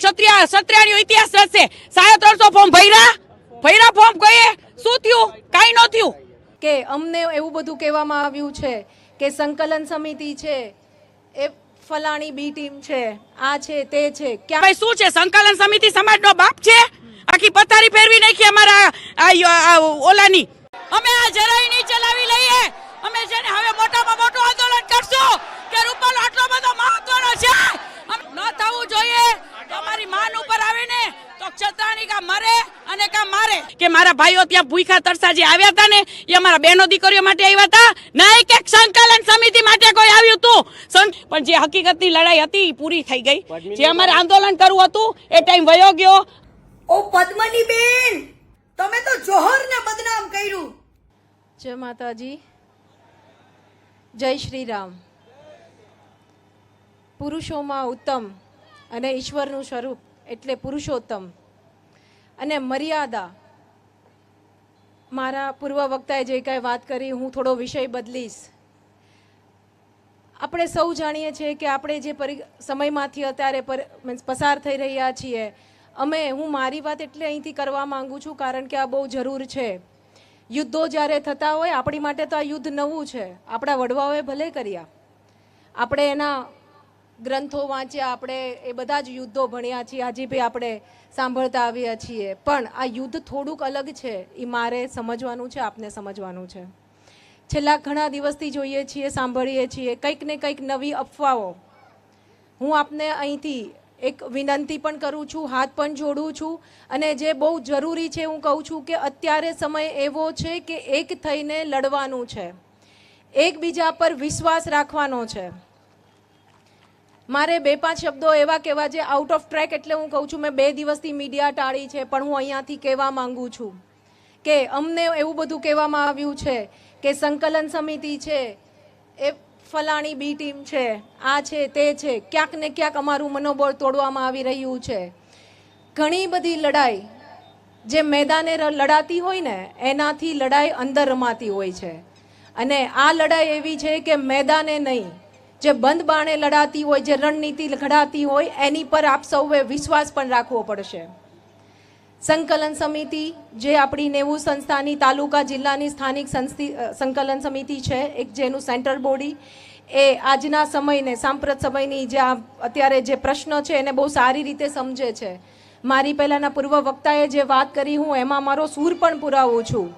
ક્ષત્રિય ક્ષત્રિયાણીઓ ઇતિહાસ રચશે. સાડા ત્રણસો ફોર્મ ભર્યા? ભર્યા ફોર્મ કહીએ શું થયું? કાંઈ ન થયું. કે અમને એવું બધું કહેવામાં આવ્યું છે કે સંકલન સમિતિ છે એ ફલાણી બી ટીમ છે આ છે તે છે. ક્યાં ભાઈ શું છે? સંકલન સમિતિ સમાજનો બાપ છે? આખી પથારી ફેરવી નાખી અમારા આ આ ઓલાની. અમે આ જરાય નહીં ચલાવી લઈએ. અમે જેને હવે મોટામાં મોટું આંદોલન કરશું કે રૂપાલ આટલો બધો મહત્વનો છે. ન થવું જોઈએ. તો અમારી માન ઉપર આવે ને તો ક્ષત્રાણી કા મરે અને કા મારે? કે મારા ભાઈઓ ત્યાં ભૂખા તરસા જે આવ્યા હતા ને એ અમારા બહેનો દીકરીઓ માટે આવ્યા હતા? ના એક એક સંકલન સમિતિ માટે કોઈ આવ્યું હતું પણ જે હકીકતની લડાઈ હતી એ પૂરી થઈ ગઈ. જે અમારે આંદોલન કરવું હતું એ ટાઈમ વયો ગયો. ઓ પદ્મની બેન તમે તો જોહરને બદનામ કર્યું. જય માતાજી. જય શ્રી રામ. પુરુષોમાં ઉત્તમ. અને ઈશ્વરનું સ્વરૂપ એટલે પુરુષોત્તમ. અને મર્યાદા. મારા પૂર્વ વક્તાએ જે કાંઈ વાત કરી, હું થોડો વિષય બદલીશ. આપણે સૌ જાણીએ છીએ કે આપણે જે પરી, સમયમાંથી અત્યારે પર, મીન્સ પસાર થઈ રહ્યા છીએ, અમે, હું મારી વાત એટલે અહીંથી કરવા માંગુ છું કારણ કે આ બહુ જરૂર છે. યુદ્ધો જ્યારે થતા હોય, આપણી માટે તો આ યુદ્ધ નવું છે. આપણા વડવાઓએ ભલે કર્યા. આપણે એના ગ્રંથો વાંચ્યા આપણે એ બધા જ યુદ્ધો ભણ્યા છીએ હજી બી આપણે સાંભળતા આવ્યા છીએ. પણ આ યુદ્ધ થોડુંક અલગ છે, એ મારે સમજવાનું છે, આપને સમજવાનું છે. છેલ્લા ઘણા દિવસથી જોઈએ છીએ, સાંભળીએ છીએ, કંઈક ને કંઈક નવી અફવાઓ. હું આપને અહીંથી એક વિનંતી પણ કરું છું, હાથ પણ જોડું છું, અને જે બહુ જરૂરી છે હું કહું છું કે અત્યારે સમય એવો છે કે એક થઈને લડવાનું છે. એકબીજા પર વિશ્વાસ રાખવાનો છે. મારે બે પાંચ શબ્દો એવા કહેવા જે આઉટ ઓફ ટ્રેક એટલે હું કહું છું, મેં બે દિવસથી મીડિયા ટાળી છે, પણ હું અહીંયાથી કહેવા માંગુ છું કે અમને એવું બધું કહેવામાં આવ્યું છે કે સંકલન સમિતિ છે, એ ફલાણી બી ટીમ છે, આ છે, તે છે, ક્યાંક ને ક્યાંક અમારું મનોબળ તોડવામાં આવી રહ્યું છે. ઘણી બધી લડાઈ જે મેદાને લડાતી હોય ને, એનાથી લડાઈ અંદર રમાતી હોય છે. અને આ લડાઈ એવી છે કે મેદાને નહીં જે બંધ બાણે લડાતી હોય, જે રણનીતિ ઘડાતી હોય, એની પર આપ સૌએ વિશ્વાસ પણ રાખવો પડશે. સંકલન સમિતિ જે આપણી નેવું સંસ્થાની તાલુકા જિલ્લાની સ્થાનિક સંકલન સમિતિ છે, એક જેનું સેન્ટર બોડી, એ આજના સમયને, સાંપ્રત સમયની જે અત્યારે જે પ્રશ્ન છે, એને બહુ સારી રીતે સમજે છે. મારી પહેલાંના પૂર્વ વક્તાએ જે વાત કરી, હું એમાં મારો સૂર પણ પુરાવું છું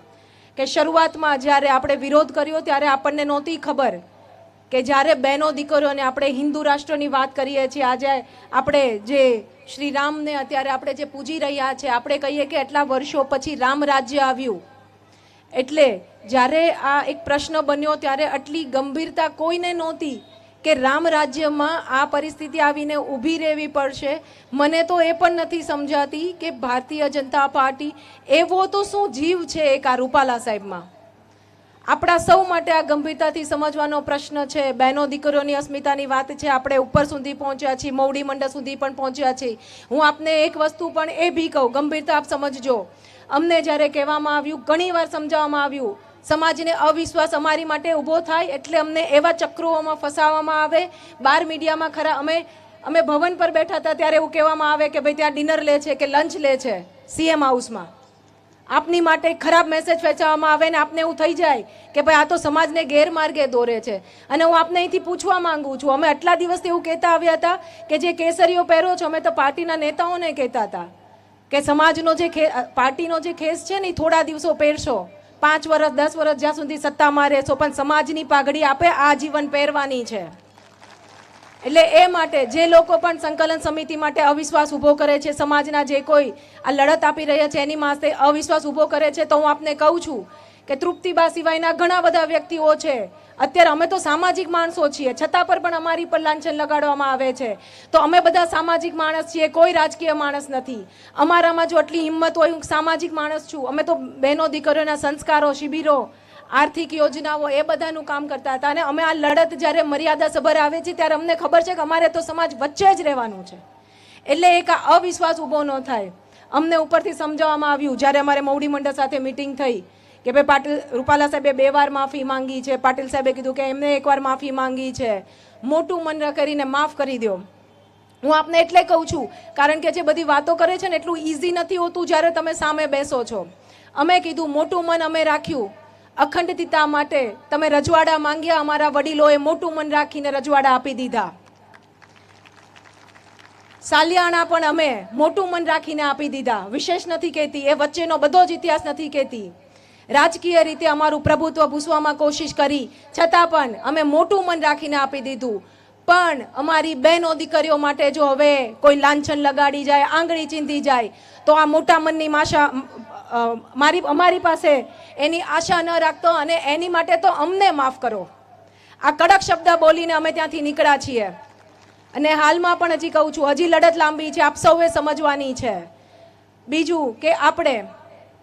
કે શરૂઆતમાં જ્યારે આપણે વિરોધ કર્યો, ત્યારે આપણને નહોતી ખબર કે જ્યારે બહેનો દીકરીઓને આપણે હિન્દુ રાષ્ટ્રની વાત કરીએ છીએ, આજે આપણે જે શ્રી રામને અત્યારે આપણે જે પૂજી રહ્યા છે, આપણે કહીએ કે એટલા વર્ષો પછી રામ રાજ્ય આવ્યું. એટલે જ્યારે આ એક પ્રશ્ન બન્યો, ત્યારે આટલી ગંભીરતા કોઈને નહોતી કે રામ રાજ્યમાં આ પરિસ્થિતિ આવીને ઊભી રહેવી પડશે. મને તો એ પણ નથી સમજાતી કે ભારતીય જનતા પાર્ટી એવો તો શું જીવ છે એક આ રૂપાલા સાહેબમાં? આપણા સૌ માટે આ ગંભીરતાથી સમજવાનો પ્રશ્ન છે. બહેનો, દીકરીઓની અસ્મિતાની વાત છે. આપણે ઉપર સુધી પહોંચ્યા છીએ મૌડી મંડળ સુધી પણ પહોંચ્યા છીએ. હું આપને એક વસ્તુ પણ એ બી કહું, ગંભીરતા આપ સમજજો. અમને જ્યારે કહેવામાં આવ્યું ઘણીવાર સમજાવવામાં આવ્યું, સમાજને અવિશ્વાસ અમારી માટે ઊભો થાય એટલે અમને એવા ચક્રોમાં ફસાવવામાં આવે. બાર મીડિયામાં ખરા, અમે અમે ભવન પર બેઠા હતા ત્યારે એવું કહેવામાં આવે કે ભાઈ ત્યાં ડિનર લે છે કે લંચ લે છે, સીએમ હાઉસમાં. આપની માટે ખરાબ મેસેજ ફેંચાવવામાં આવે ને આપને એવું થઈ જાય કે ભાઈ આ તો સમાજને ગેરમાર્ગે દોરે છે. અને હું આપને અહીંથી પૂછવા માંગુ છું, અમે આટલા દિવસથી એવું કહેતા આવ્યા હતા કે જે કેસરીઓ પહેરો છો, અમે તો પાર્ટીના નેતાઓને કહેતા હતા કે સમાજનો જે પાર્ટીનો જે ખેસ છે ને થોડા દિવસો પહેરશો. પાંચ વર્ષ દસ વર્ષ જ્યાં સુધી સત્તામાં રહેશો પણ સમાજની પાઘડી આપે આ જીવન પહેરવાની છે. એટલે એ માટે જે લોકો પણ સંકલન સમિતિ માટે અવિશ્વાસ ઊભો કરે છે, સમાજના જે કોઈ આ લડત આપી રહ્યા છે, એની માસે અવિશ્વાસ ઊભો કરે છે, તો હું આપને કહું છું કે તૃપ્તિબા સિવાયના ઘણા બધા વ્યક્તિઓ છે. અત્યારે અમે તો સામાજિક માણસો છીએ, છતાં પર પણ અમારી પર લાંછન લગાડવામાં આવે છે. તો અમે બધા સામાજિક માણસ છીએ, કોઈ રાજકીય માણસ નથી. અમારામાં જો આટલી હિંમત હોય, હું સામાજિક માણસ છું. અમે તો બહેનો, દીકરીઓના સંસ્કારો, શિબિરો આર્થિક યોજનાઓ એ બધાનું કામ કરતા હતા અને અમે આ લડત જ્યારે મર્યાદા સભર આવે છે ત્યારે અમને ખબર છે કે અમારે તો સમાજ વચ્ચે જ રહેવાનું છે. એટલે એક આ અવિશ્વાસ ઊભો ન થાય. અમને ઉપરથી સમજાવવામાં આવ્યું, જ્યારે અમારે મૌડી મંડળ સાથે મિટિંગ થઈ, કે ભાઈ પાટીલ, રૂપાલા સાહેબે બે વાર માફી માંગી છે. પાટીલ સાહેબે કીધું કે એમને એકવાર માફી માંગી છે. મોટું મન કરીને માફ કરી દો. હું આપને એટલે કહું છું, કારણ કે જે બધી વાતો કરે છે ને એટલું ઇઝી નથી હોતું જ્યારે તમે સામે બેસો છો. અમે કીધું, મોટું મન અમે રાખ્યું અખંડિતતા માટે તમે રજવાડા માંગ્યા, અમારા વડીલોએ મોટું મન રાખીને રજવાડા આપી દીધા. સાલિયાણા પણ અમે મોટું મન રાખીને આપી દીધા. વિશેષ નથી કહેતી, એ વચ્ચેનો બધો જ ઇતિહાસ નથી કહેતી. રાજકીય રીતે અમારું પ્રભુત્વ ભૂસવામાં કોશિશ કરી, છતાં પણ અમે મોટું મન રાખીને આપી દીધું. પણ અમારી બહેનો દીકરીઓ માટે જો હવે કોઈ લાંછન લગાડી જાય, આંગળી ચીંધી જાય, તો આ મોટા મનની માશા મારી, અમારી પાસે એની આશા ન રાખતો અને એની માટે તો અમને માફ કરો. આ કડક શબ્દ બોલીને અમે ત્યાંથી નીકળ્યા છીએ. અને હાલમાં પણ હજી કહું છું, હજી લડત લાંબી છે, આપ સૌએ સમજવાની છે. બીજું કે આપણે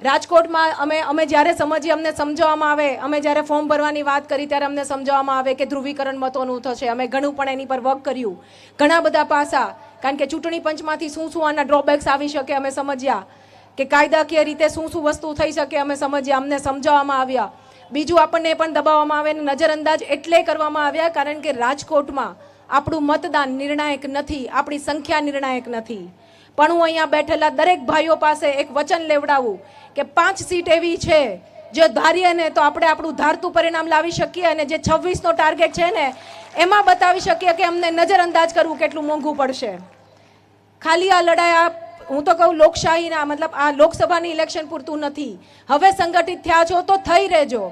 રાજકોટમાં અમે અમે જ્યારે સમજીએ, અમને સમજાવવામાં આવે, અમે જ્યારે ફોર્મ ભરવાની વાત કરી ત્યારે અમને સમજાવવામાં આવે કે ધ્રુવીકરણ મતોનું થશે. અમે ઘણું પણ એની પર વર્ક કર્યું. ઘણા બધા પાસા, કારણ કે ચૂંટણી પંચમાંથી શું શું આના ડ્રોબેક્સ આવી શકે અમે સમજ્યા. કે કાયદાકીય રીતે શું શું વસ્તુ થઈ શકે અમે સમજ્યા અમને સમજાવવામાં આવ્યા. બીજું આપણને પણ દબાવવામાં આવે અને નજરઅંદાજ એટલે કરવામાં આવ્યા, કારણ કે રાજકોટમાં આપણું મતદાન નિર્ણાયક નથી, આપણી સંખ્યા નિર્ણાયક નથી. પણ હું અહીંયા બેઠેલા દરેક ભાઈઓ પાસે એક વચન લેવડાવું કે પાંચ સીટ એવી છે, જો ધારીએ ને તો આપણે આપણું ધારતું પરિણામ લાવી શકીએ અને જે છવ્વીસનો ટાર્ગેટ છે ને, એમાં બતાવી શકીએ કે અમને નજરઅંદાજ કરવું કેટલું મોંઘું પડશે. ખાલી આ લડાઈ આ હું તો કહું લોકશાહીના, મતલબ આ લોકસભાની ઇલેક્શન પૂરતું નથી. હવે સંગઠિત થયા છો તો થઈ રહેજો.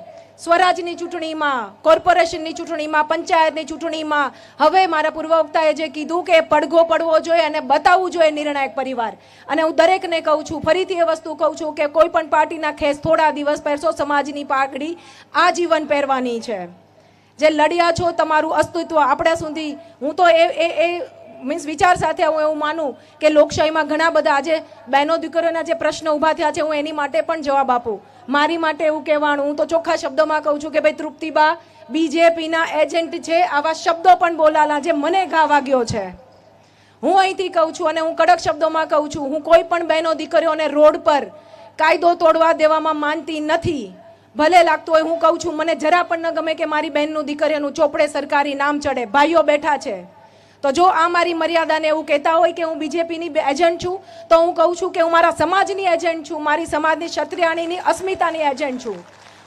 સ્વરાજની ચૂંટણીમાં, કોર્પોરેશનની ચૂંટણીમાં, પંચાયતની ચૂંટણીમાં. હવે મારા પૂર્વવક્તાએ જે કીધું કે પડઘો પડવો જોઈએ અને બતાવવું જોઈએ નિર્ણાયક પરિવાર. અને હું દરેકને કહું છું, ફરીથી એ વસ્તુ કહું છું કે કોઈ પણ પાર્ટીના ખેસ થોડા દિવસ પહેરશો, સમાજની પાઘડી આજીવન પહેરવાની છે. જે લડ્યા છો, તમારું અસ્તિત્વ આપણા સુધી. હું તો એ એ મીન્સ વિચાર સાથે હું એવું માનું કે લોકશાહીમાં ઘણા બધા આજે બહેનો દીકરીઓના જે પ્રશ્નો ઊભા થયા છે, હું એની માટે પણ જવાબ આપું. મારી માટે એવું કહેવાનું, હું તો ચોખ્ખા શબ્દોમાં કહું છું કે ભાઈ તૃપ્તિબા, બીજેપીના એજન્ટ છે, આવા શબ્દો પણ બોલાલા જે મને ઘા વાગ્યો છે. હું અહીંથી કહું છું અને હું કડક શબ્દોમાં કહું છું, હું કોઈ પણ બહેનો દીકરીઓને રોડ પર કાયદો તોડવા દેવામાં માનતી નથી. ભલે લાગતું હોય હું કહું છું, મને જરા પણ ન ગમે કે મારી બહેનનું દીકરીઓનું ચોપડે સરકારી નામ ચડે, ભાઈઓ બેઠા છે. તો જો આ મારી મર્યાદાને એવું કહેતા હોય કે હું બીજેપીની એજન્ટ છું, તો હું કહું છું કે હું મારા સમાજની એજન્ટ છું, મારી સમાજની ક્ષત્રિયાણીની અસ્મિતાની એજન્ટ છું.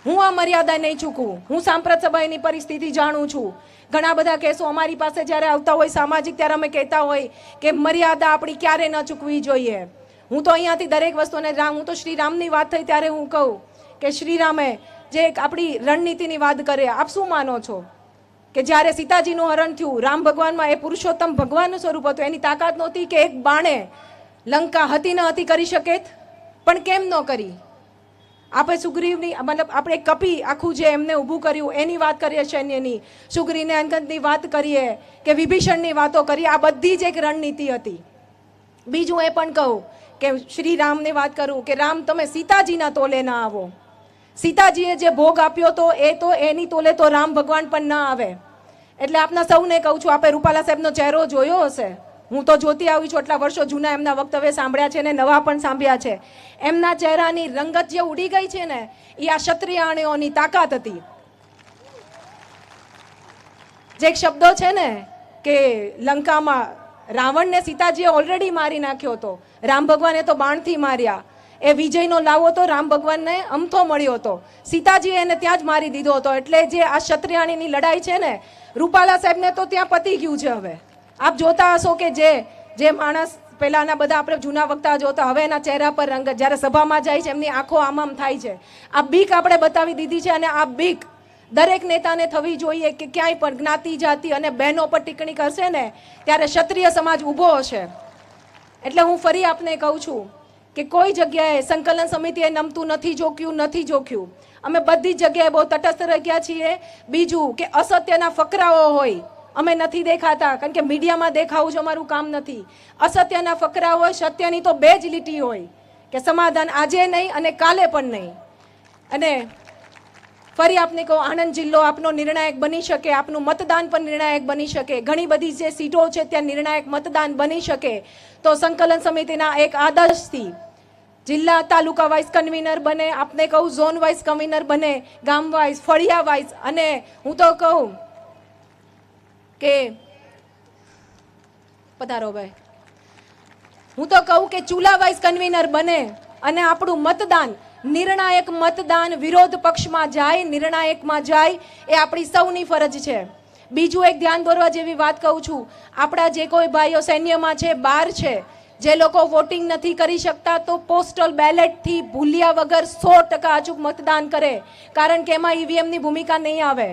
હું આ મર્યાદા નહીં ચૂકું. હું સાંપ્રત સભાની પરિસ્થિતિ જાણું છું. ઘણા બધા કેસો અમારી પાસે જ્યારે આવતા હોય સામાજિક, ત્યારે અમે કહેતા હોય કે મર્યાદા આપણી ક્યારે ન ચૂકવી જોઈએ. હું તો અહીંયાથી દરેક વસ્તુને રામ, હું તો શ્રીરામની વાત થઈ ત્યારે હું કહું કે શ્રીરામે જે એક આપણી રણનીતિની વાત કરે, આપ શું માનો છો? કે જ્યારે સીતાજીનું હરણ થયું, રામ ભગવાનમાં એ પુરુષોત્તમ ભગવાનનું સ્વરૂપ હતું, એની તાકાત નહોતી કે એક બાણે લંકા હતી ન હતી કરી શકે પણ કેમ ન કરી? આપણે સુગ્રીવની, મતલબ આપણે કપી આખું જે એમને ઊભું કર્યું, એની વાત કરીએ સૈન્યની. સુગ્રીને અંકંતની વાત કરીએ કે વિભીષણની વાતો કરીએ, આ બધી જ એક રણનીતિ હતી. બીજું એ પણ કહું કે શ્રી રામની વાત કરું કે રામ, તમે સીતાજીના તોલે ના આવો. સીતાજીએ જે ભોગ આપ્યો તો એ તો એની તોલે તો રામ ભગવાન પણ ના આવે. એટલે આપના સૌને કહું છું, આપે રૂપાલા સાહેબનો ચહેરો જોયો હશે? હું તો જોતી આવી છું એટલા વર્ષો જૂના એમના વક્તવ્ય સાંભળ્યા છે ને નવા પણ સાંભળ્યા છે. એમના ચહેરાની રંગત જે ઉડી ગઈ છે ને એ આ ક્ષત્રિયાણીઓની તાકાત હતી. જે એક શબ્દો છે ને કે લંકામાં રાવણને સીતાજીએ ઓલરેડી મારી નાખ્યો હતો. રામ ભગવાને તો બાણથી માર્યા. એ વિજયનો લાવો તો રામ ભગવાનને અમથો મળ્યો હતો. સીતાજીએ એને ત્યાં જ મારી દીધો હતો. એટલે જે આ ક્ષત્રિયાણીની લડાઈ છે ને, રૂપાલા સાહેબને તો ત્યાં પતી ગયું છે હવે. આપ જોતા હશો કે જે જે માણસ પહેલાંના બધા આપણે જૂના વક્તા જોતા, હવે એના ચહેરા પર રંગ, જ્યારે સભામાં જાય છે, એમની આંખો આમ આમ થાય છે. આ બીક આપણે બતાવી દીધી છે અને આ બીક દરેક નેતાને થવી જોઈએ કે ક્યાંય પણ જ્ઞાતિ, જાતિ અને બહેનો પર ટિપ્પણી કરશે ને, ત્યારે ક્ષત્રિય સમાજ ઊભો હશે. એટલે હું ફરી આપને કહું છું કે કોઈ જગ્યાએ સંકલન સમિતિએ નમતું નથી જોખ્યું નથી જોખ્યું અમે બધી જગ્યાએ બહુ તટસ્થ રહ્યા છીએ. બીજું કે અસત્યના ફકરાઓ હોય, અમે નથી દેખાતા, કારણ કે મીડિયામાં દેખાવું જ અમારું કામ નથી. અસત્યના ફકરા હોય, સત્યની તો બે જ લીટી હોય, કે સમાધાન આજે નહીં અને કાલે પણ નહીં. અને ફરી આપને કહું, આણંદ જિલ્લો આપનો નિર્ણાયક બની શકે, આપનું મતદાન પણ નિર્ણાયક બની શકે. ઘણી બધી જે સીટો છે, ત્યાં નિર્ણાયક મતદાન બની શકે. તો સંકલન સમિતિના એક આદર્શથી જિલ્લા તાલુકા વાઇઝ કન્વીનર બને, આપને કહું ઝોન વાઇઝ કન્વીનર બને, ગામ વાઇઝ ફળિયા વાઇઝ અને હું તો કહું કે પધારો ભાઈ. હું તો કહું કે ચૂલા વાઇઝ કન્વીનર બને અને આપણું મતદાન, નિર્ણાયક મતદાન વિરોધ પક્ષમાં જાય, નિર્ણાયકમાં જાય, એ આપણી સૌની ફરજ છે. બીજું એક ધ્યાન દોરવા જેવી વાત કહું છું. આપણા જે કોઈ ભાઈઓ સૈન્યમાં છે બહાર છે જે લોકો વોટિંગ નથી કરી શકતા તો પોસ્ટલ બેલેટથી ભૂલ્યા વગર સો ટકા અચૂક મતદાન કરે. કારણ કે એમાં ઈવીએમની ભૂમિકા નહીં આવે.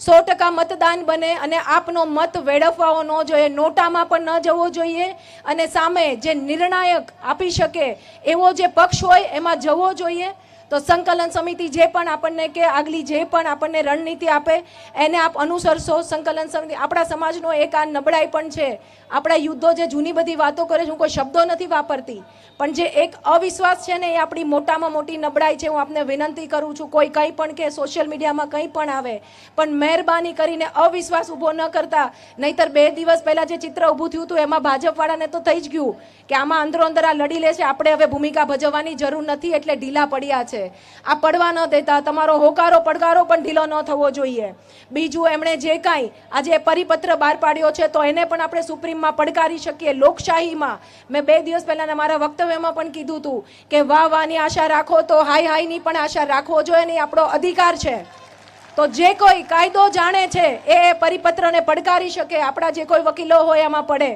સો ટકા મતદાન બને અને આપનો મત વેડફવાઓ ન જોઈએ, નોટામાં પણ ન જવો જોઈએ અને સામે જે નિર્ણાયક આપી શકે એવો જે પક્ષ હોય એમાં જવો જોઈએ. તો સંકલન સમિતિ જે પણ આપણને કે આગલી જે પણ આપણને રણનીતિ આપે, એને આપ અનુસરશો. સંકલન સમિતિ, આપણા સમાજનો એક આ નબળાઈ પણ છે. આપણા યુદ્ધો જે જૂની બધી વાતો કરે છે, હું કોઈ શબ્દો નથી વાપરતી. પણ જે એક અવિશ્વાસ છે ને, એ આપણી મોટામાં મોટી નબળાઈ છે, હું આપને વિનંતી કરું છું. કોઈ કંઈ પણ કે સોશિયલ મીડિયામાં કંઈ પણ આવે, પણ મહેરબાની કરીને અવિશ્વાસ ઊભો ન કરતા. નહીતર બે દિવસ પહેલાં જે ચિત્ર ઊભું થયું હતું, એમાં ભાજપવાળાને તો થઈ જ ગયું કે આમાં અંદરો અંદર આ લડી લે છે આપણે હવે ભૂમિકા ભજવવાની જરૂર નથી, એટલે ઢીલા પડ્યા છે. આ પડવા ન દેતા, તમારો હોકારો, પડકારો પણ ઢીલો ન થવો જોઈએ. બીજું એમણે જે કાંઈ આજે પરિપત્ર બહાર પાડ્યો છે, તો એને પણ આપણે સુપ્રીમમાં પડકારી શકીએ લોકશાહીમાં. મેં બે દિવસ પહેલાંના મારા વક્તવ્યમાં પણ કીધું હતું કે વાહ વાહની આશા રાખો તો હાઈ હાઈની પણ આશા રાખવો જોઈએ ને આપણો અધિકાર છે. તો જે કોઈ કાયદો જાણે છે, એ પરિપત્રને પડકારી શકે. આપણા જે કોઈ વકીલો હોય એમાં પડે.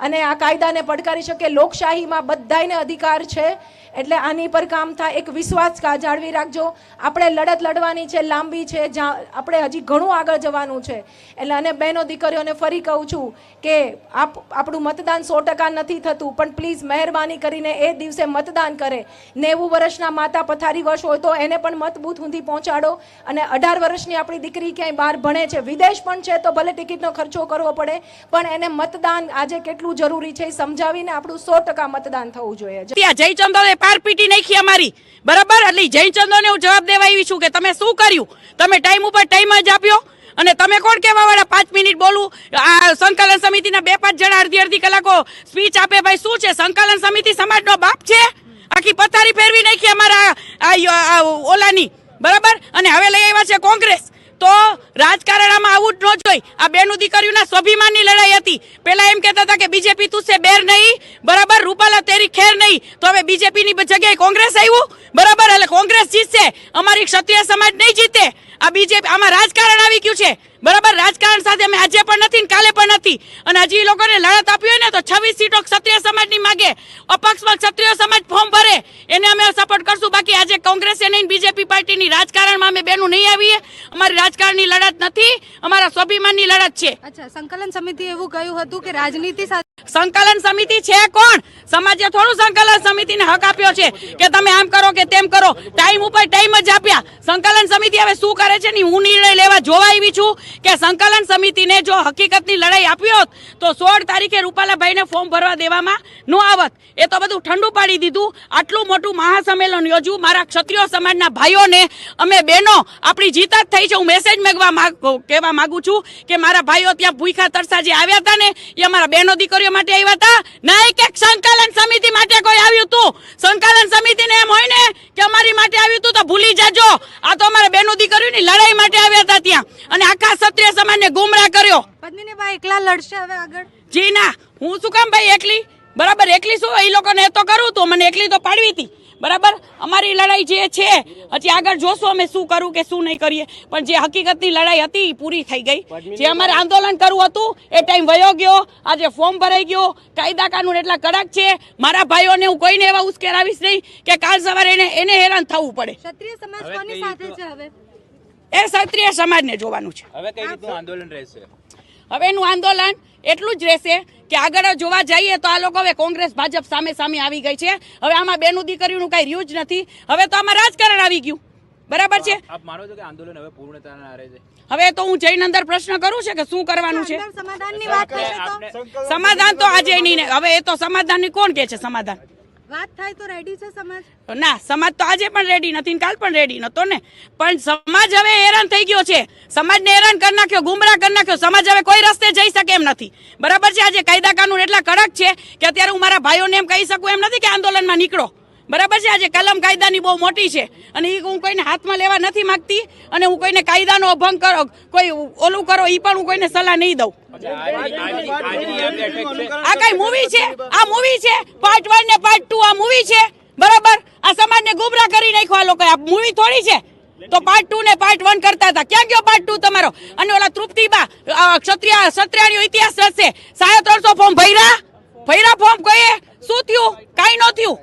અને આ કાયદાને પડકારી શકે લોકશાહીમાં બધાયને અધિકાર છે, એટલે આની પર કામ થાય. એક વિશ્વાસ જાળવી રાખજો. આપણે લડત લડવાની છે, લાંબી છે જ્યાં આપણે હજી ઘણું આગળ જવાનું છે. એટલે અને બહેનો દીકરીઓને ફરી કહું છું કે આપ આપણું મતદાન સો ટકા નથી થતું, પણ પ્લીઝ મહેરબાની કરીને એ દિવસે મતદાન કરે. નેવું વર્ષના માતા પથારી વર્ષ હોય તો એને પણ મતબૂથ સુધી પહોંચાડો. અને અઢાર વર્ષની આપણી દીકરી ક્યાંય બહાર ભણે છે, વિદેશ પણ છે તો ભલે ટિકિટનો ખર્ચો કરવો પડે, પણ એને મતદાન આજે કેટલું જરૂરી છે સમજાવીને આપણું સો ટકા મતદાન થવું જોઈએ. ત્યાં જયચંદોને પાર પીટી નાખી અમારી. બરાબર? એટલે જયચંદોને હું જવાબ દેવા આવી છું કે તમે શું કર્યું? તમે ટાઈમ ઉપર ટાઈમ જ આપ્યો અને તમે કોણ કહેવા વાળા પાંચ મિનિટ બોલું. આ સંકલન સમિતિના બે પાંચ જણા અડધી અડધી કલાકો સ્પીચ આપે. ભાઈ, શું છે? સંકલન સમિતિ સમાજનો બાપ છે? આખી પથારી ફેરવી નાખી અમારા ઓલાની. બરાબર? અને હવે લઈ આવ્યા છે કોંગ્રેસ. તો રાજકારણમાં આવું જ ન જોઈ. આ બેનું દીકરીઓના સ્વાભિમાનની લડાઈ હતી. પેલા એમ કહેતા હતા કે બીજેપી તું છે બેર નહીં. બરાબર, રૂપાલા તેરી ખેર નહીં. તો હવે બીજેપીની જગ્યાએ કોંગ્રેસ આવ્યું? બરાબર, એટલે કોંગ્રેસ જીતશે. અમારી ક્ષત્રિય સમાજ નહીં જીતે. આ બીજેપી આમાં રાજકારણ આવી ગયું છે. બરાબર? રાજકારણ સાથે અમે આજે પણ નથી ને કાલે પણ નથી. અને હજી એ લોકોને લડત આપી હોય ને તો છવ્વીસ સીટો ક્ષત્રિય સમાજની માગે. અપક્ષમાં ક્ષત્રિય સમાજ ફોર્મ ભરે. એને અમે સપોર્ટ કરશું. બાકી આજે કોંગ્રેસે નહીં બીજેપી પાર્ટીની રાજકારણમાં અમે બેનું નહીં આવીએ. અમારી રાજકારણની લડત નથી. અમારા સ્વાભિમાનની લડત છે. અચ્છા સંકલન સમિતિએ એવું કહ્યું હતું કે રાજનીતિ સાથે સંકલન સમિતિ છે કોણ? સમાજે થોડું સંકલન સમિતિને હક આપ્યો છે કે તમે આમ કરો કે તેમ કરો. ટાઈમ ઉપર ટાઈમ જ આપ્યા. સંકલન સમિતિ હવે શું કરે છે ને હું નિર્ણય લેવા જોવા આવી છું. કે સંકલન સમિતિને જો હકીકતની લડાઈ આપી હોત, તો સોળ તારીખે રૂપાલાભાઈને ફોર્મ ભરવા દેવામાં ન આવત. એ તો બધું ઠંડુ પાડી દીધું. આટલું મોટું મહાસંમેલન યોજ્યું. મારા ક્ષત્રિય સમાજના ભાઈઓને અમે બહેનો આપણી જીત જ થઈ છે. હું મેસેજ મેગવા માંગ- કહેવા માગું છું કે મારા ભાઈઓ ત્યાં ભૂખા તરસા જે આવ્યા હતા ને, એ અમારા બહેનો દીકરીઓ માટે આવ્યા હતા. ના એક એક સંકલન સમિતિ માટે કોઈ આવ્યું હતું સંકલન સમિતિને એમ હોય ને કે અમારી માટે આવ્યું હતું તો ભૂલી જાજો. આ તો અમારા બહેનો દીકરીઓની લડાઈ માટે આવ્યા હતા ત્યાં. અને આખા ક્ષત્રિય સમાજને ગુમરાહ કર્યો. પદ્મિનીભાઈ એકલા લડશે હવે આગળ? જી ના. હું શું કામ ભાઈ એકલી? બરાબર એકલી શું? એ લોકોને એ તો કરું તો. મને એકલી તો પાડવી હતી બરાબર? અમારી લડાઈ જે છે હજી આગળ જોશું અમે શું કરું કે શું નહીં કરીએ. પણ જે હકીકતની લડાઈ હતી પૂરી થઈ ગઈ. જે અમારે આંદોલન કરવું હતું એ ટાઈમ વયો ગયો. આજે ફોર્મ ભરાઈ ગયો. કાયદા કાનૂન એટલા કડક છે. મારા ભાઈઓને હું કોઈને એવા ઉશ્કેરાવીશ નહીં કે કાલ સવારે એને એને હેરાન થવું પડે. ક્ષત્રિય સમાજ કોની સાથે છે હવે? એ ક્ષત્રિય સમાજને જોવાનું છે. હવે કઈ રીતનું આંદોલન રહેશે? હવેનું આંદોલન એટલું જ રહેશે કે આગળ જોવા જઈએ તો આ લોકો હવે કોંગ્રેસ ભાજપ સામે સામે આવી ગઈ છે. હવે આમાં બેનું દીકરીનું કઈ રહ્યું જ નથી. હવે તો આમાં રાજકારણ આવી ગયું. બરાબર છે? આપ માનો છો કે આંદોલન હવે પૂર્ણતાના આરે છે? હવે તો હું જઈને અંદર પ્રશ્ન કરું છે કે શું કરવાનું છે? સમાધાનની વાત તો? સમાધાન તો આજે નહીં ને હવે એ તો સમાધાનની કોણ કે છે સમાધાન? વાત થાય તો રેડી છે સમાજ? ના, સમાજ તો આજે પણ રેડી નથી કાલ પણ રેડી નતો ને. પણ સમાજ હવે હેરાન થઈ ગયો છે. સમાજને હેરાન કરી નાખ્યો ગુમરા કરી નાખ્યો. સમાજ હવે કોઈ રસ્તે જઈ શકે એમ નથી. બરાબર છે, આજે કાયદા કાનૂન એટલા કડક છે કે અત્યારે હું મારા ભાઈઓને એમ કહી શકું એમ નથી કે આંદોલનમાં નીકળો. બરાબર છે? આજે કલમ કાયદાની બહુ મોટી છે. અને એ હું કોઈને હાથમાં લેવા નથી માંગતી અને હું કોઈને કાયદાનો અભંગ કરો કોઈ ઓલું કરો એ પણ હું કોઈને સલાહ નહીં દઉં. આ કઈ મૂવી છે? આ મૂવી છે? પાર્ટ વન ને પાર્ટ ટુ આ મૂવી છે? બરાબર? આ સમાજને ગુમરાહ કરી નાખ્યો આ લોકો આ મૂવી થોડી છે? તો પાર્ટ ટુ ને પાર્ટ વન કરતા હતા. ક્યાં ગયો પાર્ટ ટુ તમારો? અને ઓલા તૃપ્તિબા ક્ષત્રિય ક્ષત્રિયાનો ઇતિહાસ હશે સાડા ત્રણસો ફોર્મ ભૈરા ભૈરા ફોર્મ કહીએ શું થયું? કાંઈ ન થયું?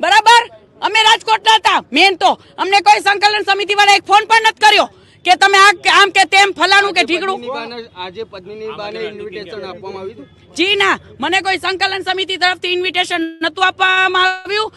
બરાબર? અમે રાજકોટના હતા મેન તો. અમને કોઈ સંકલન સમિતિ વાળા એક ફોન પણ નથી કર્યો કે તમે આ આમ કે તેમ ફલાણું કે ઠીકડું આજે પત્નીની બાને ઇન્વિટેશન આપવામાં આવ્યું જી ના. મને કોઈ સંકલન સમિતિ તરફથી ઇન્વિટેશન નતું આપવામાં આવ્યું.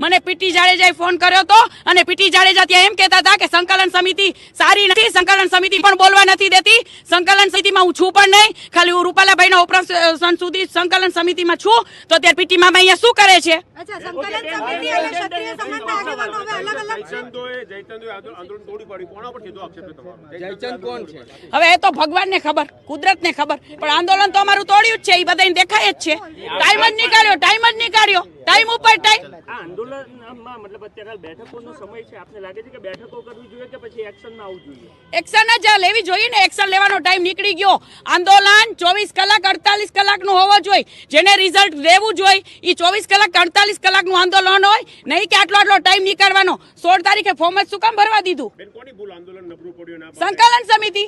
મને પીટી જાડેજાએ ફોન કર્યો હતો અને પીટી જાડેજા ત્યાં એમ કહેતા હતા કે સંકલન સમિતિ સારી નથી સંકલન સમિતિ પણ બોલવા નથી દેતી. સંકલન સમિતિમાં હું છું પણ નહીં. ખાલી હું રૂપાલાભાઈના ઓપરેશન સુધી સંકલન સમિતિમાં છું. તો ત્યારે પીટી મામા અહીંયા શું કરે છે? અચ્છા સંકલન સમિતિ અને ક્ષત્રિય સમાજના આગેવાનો હવે અલગ અલગ છે. જયચંદોએ જયચંદોએ આંદોલન આંદોલન તોડી પાડ્યું. કોના પર સીધો આક્ષેપ છે તમારો? જયચંદ કોણ છે? હવે એ તો ભગવાનને ખબર કુદરતને ખબર. પણ આંદોલન તો અમારું તોડ્યું જ છે એ બધાને દેખાય જ છે. ટાઈમ જ નીકાળ્યો ટાઈમ જ નીકાળ્યો. ટાઈમ ઉપર ટાઈમ આંદોલનમાં મતલબ અત્યારે બેઠકોનો સમય છે. આપને લાગે છે કે બેઠકો કરવી જોઈએ કે પછી એક્શનમાં આવવું જોઈએ? એક્શન જ લેવી જોઈએ ને એક્શન લેવાનો ટાઈમ નીકળી ગયો. આંદોલન ચોવીસ કલાક અડતાલીસ કલાકનું હોવો જોઈએ. જેને રિઝલ્ટ લેવું જોઈએ એ ચોવીસ કલાક અડતાલીસ કલાકનું આંદોલન હોય. નહીં કે આટલો આટલો ટાઈમ નીકળવાનો. સોળ તારીખે ફોર્મ જ શું કામ ભરવા દીધું? બેન કોની ભૂલ આંદોલન નબળું પડ્યું ના સંકલન સમિતિ.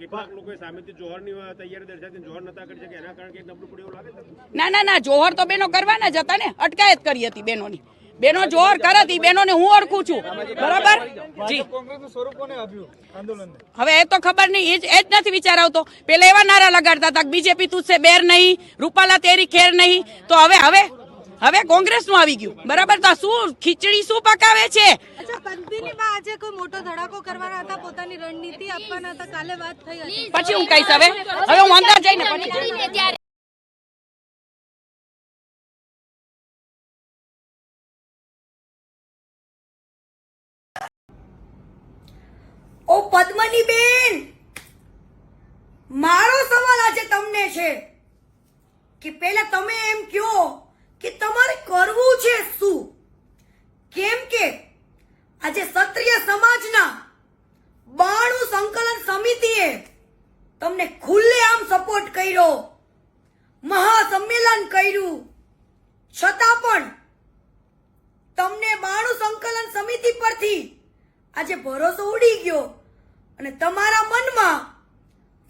કેટલાક લોકોએ સામેથી જોહરની તૈયારી દર્શાવી જોહર નતા કરી શકે એના કારણે કંઈક નબળું પડ્યું એવું લાગે છે? ના ના ના જોહર તો બેનો કરવાના જ હતા ને. અટકાયત કરી હતી બેનોની. બેનો જોહર કરે હતી બેનોને હું ઓળખું છું. બરાબર? જી. હવે એ તો ખબર નહીં એ જ એ જ નથી વિચાર આવતો. પેલા એવા નારા લગાડતા હતા બીજેપી તું છે બેર નહીં રૂપાલા તેરી ખેર નહીં. તો હવે હવે? હવે કોંગ્રેસનું આવી ગયું. બરાબર? તો શું ખીચડી શું પકાવે છે? અચ્છા પદ્મિની આજે કોઈ મોટો ધડાકો કરવાના હતા પોતાની રણનીતિ આપવાના હતા કાલે વાત થઈ હતી. પછી હું કહીશ હવે. હવે હું અંદર જઈને પછી ઓ પદ્મની બેન મારો સવાલ આજે તમને છે કે પહેલા તમે એમ કહો કે તમારે કરવું છે શું? કેમ કે આજે ક્ષત્રિય સમાજના બાણું સંકલન સમિતિએ તમને ખુલ્લેઆમ સપોર્ટ કર્યો, મહાસંમેલન કર્યું. છતાં પણ તમને બાણું સંકલન સમિતિ પરથી આજે ભરોસો ઉડી ગયો અને તમારા મનમાં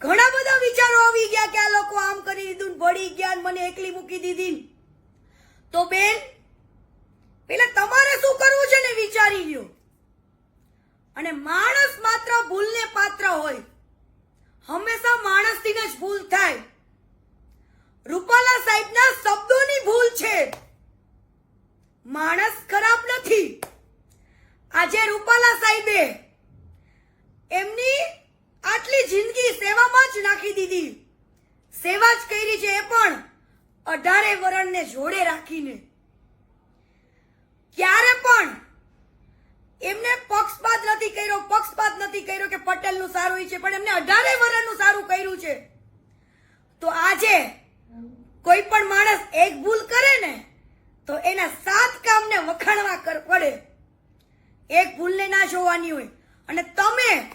ઘણા બધા વિચારો આવી ગયા કે આ લોકો આમ કરી દીધું ભળી ગયા મને એકલી મૂકી દીધી તો બેન, પેલા તમારે શું કરવું છે ને વિચારી લ્યો. અને માણસ માત્ર ભૂલને પાત્ર હોય. હંમેશા માણસથી જ ભૂલ થાય. રૂપાલા સાહેબના શબ્દોની ભૂલ છે. માણસ ખરાબ નથી. આજે રૂપાલા સાહેબે એમની આટલી જિંદગી સેવામાં જ નાખી દીધી. સેવા જ કરી છે એ પણ. અઢારે વરણને જોડે રાખીને. ક્યારે પણ એમને પક્ષપાત નથી કર્યો, પક્ષપાત નથી કર્યો કે પટેલનું સારું છે, પણ એમને અઢારે વરણનું સારું કર્યું છે. તો આજે કોઈ પણ માણસ એક ભૂલ કરે ને, તો એના સાત કામને વખાણવા કર- પડે. એક ભૂલને ના જોવાની હોય. અને તમે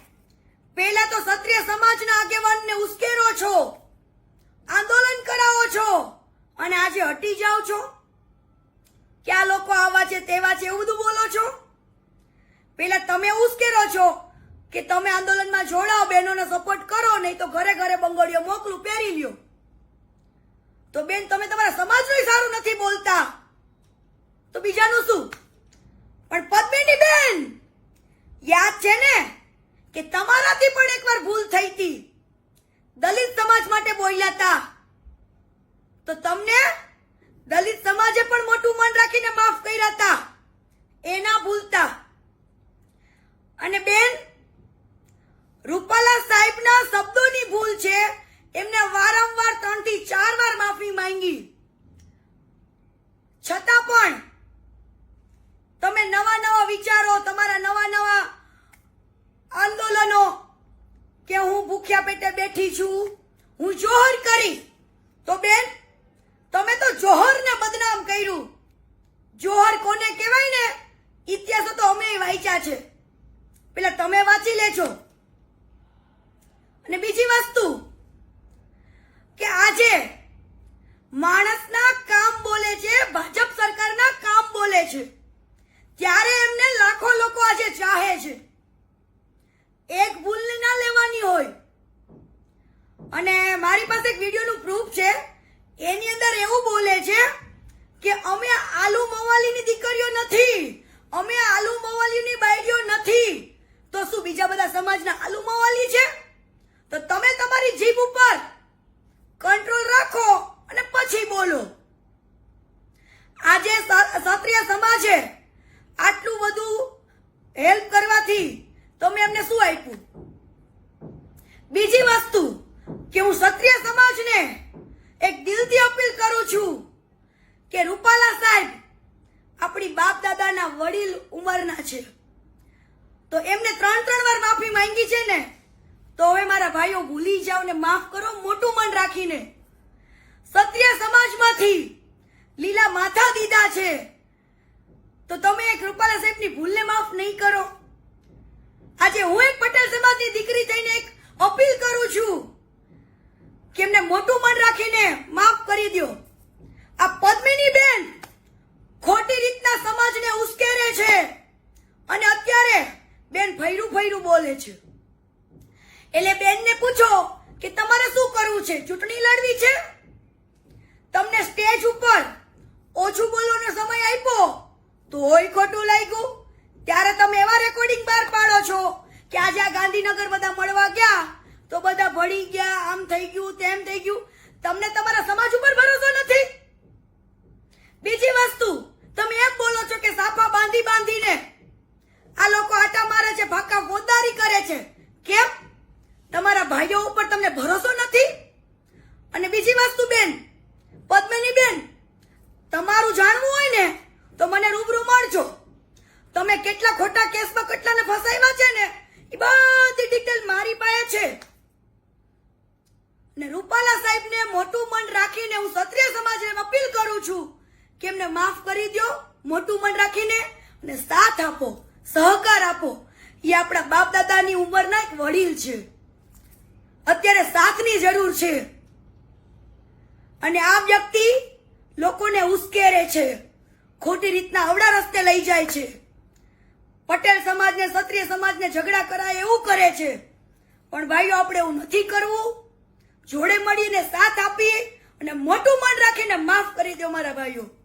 પહેલા તો ક્ષત્રિય સમાજના આગેવાનને ઉશ્કેરો છો, આંદોલન કરાવો છો. અને આજે હટી જાઓ છો? કે આ લોકો આવા છે, તેવા છે, એવું બધું બોલો છો? પેલા તમે ઉશ્કેરો છો કે તમે આંદોલનમાં જોડાઓ, બહેનોને સપોર્ટ કરો, નહીં તો ઘરે ઘરે બંગડીઓ મોકલું, પહેરી લ્યો. તો બેન, તમે તમારા સમાજનું સારું નથી બોલતા. તો બીજાનું શું? પણ પદ્મિની બેન, યાદ છે ને કે તમારાથી પણ એકવાર ભૂલ થઈ હતી. દલિત સમાજ માટે બોલ્યા હતા. તો તમને દલિત સમાજે પણ મોટું મન રાખીને માફ કર્યા હતા એ ના ભૂલતા. અને બેન, રૂપાલા સાહેબના શબ્દોની ભૂલ છે. એમને વારંવાર ત્રણથી ચાર વાર માફી માંગી. છતાં પણ તમે નવા નવા વિચારો, તમારા નવા નવા આંદોલનો કે હું ભૂખ્યા પેટે બેઠી છું, હું જોહર કરી, તો બેન તમે તો જોહરને બદનામ કર્યું. જોહર કોને કહેવાય ને? ઇતિહાસો તો અમે વાંચ્યા છે. પેલા તમે વાંચી લેજો. અને બીજી વસ્તુ બીજી વસ્તુ કે હું ક્ષત્રિય સમાજને એક દિલથી અપીલ કરું છું કે રૂપાલા સાહેબ આપણી બાપ દાદાના વડીલ ઉંમરના છે. તો એમને ત્રણ ત્રણ વાર માફી માંગી છે ને, તો હવે મારા ભાઈઓ ભૂલી જાઓ ને માફ કરો, મોટું મન રાખીને. ક્ષત્રિય સમાજમાંથી લીલા માથા દીધા છે. તો તમે એક રૂપાલા સાહેબની ભૂલને માફ નહીં કરો. આજે હું એક પટેલ સમાજની દીકરી થઈને એક અપીલ કરું છું કે એમને મોટું મન રાખીને માફ કરી દો આ પદ્મિની બેન ખોટી રીતના સમાજને ઉશ્કેરે છે અને અત્યારે બેન ફૈરું ફૈરું બોલે છે. એટલે બેનને પૂછો કે તમારે શું કરવું છે? ચૂંટણી લડવી છે? તમને સ્ટેજ ઉપર ઓછું બોલવાનો સમય આપ્યો તોય ખોટું લાગ્યું. ત્યારે તમે એવા રેકોર્ડિંગ બહાર પાડો છો કે આજે આ ગાંધીનગર બધા મળવા ગયા, તો બધા ભળી ગયા, આમ થઈ ગયું, તેમ થઈ ગયું. તમને તમારા સમાજ ઉપર ભરોસો નથી? બીજી વસ્તુ, તમે એમ બોલો છો કે સાફા બાંધી બાંધીને આ લોકો આટા મારે છે ફાકા ફોજદારી કરે છે. કેમ? તમારા ભાઈઓ ઉપર તમને ભરોસો નથી? અને બીજી વસ્તુ બેન, પદ્મિની બેન, તમારું જાણવું હોય ને, તો મને રૂબરૂ મળજો. તમે કેટલા ખોટા કેસમાં, કેટલાને ફસાવ્યા છે ને એ બધી ડિટેલ મારી પાસે છે ને રૂપાલા સાહેબને મોટું મન રાખીને હું ક્ષત્રિય સમાજને અપીલ કરું છું. કે એમને માફ કરી દો મોટું મન રાખીને, અને સાથ આપો, સહકાર આપો. એ આપણા બાપ દાદાની ઉંમરના એક વડીલ છે. અત્યારે સાથની જરૂર છે. અને આ વ્યક્તિ લોકોને ઉશ્કેરે છે. ખોટી રીતના અવડા રસ્તે લઈ જાય છે. પટેલ સમાજને, ક્ષત્રિય સમાજને ઝઘડા કરાય એવું કરે છે. પણ ભાઈઓ, આપણે એવું નથી કરવું. જોડે મળીને સાથ આપીએ અને મોટું મન રાખીને માફ કરી દો મારા ભાઈઓ.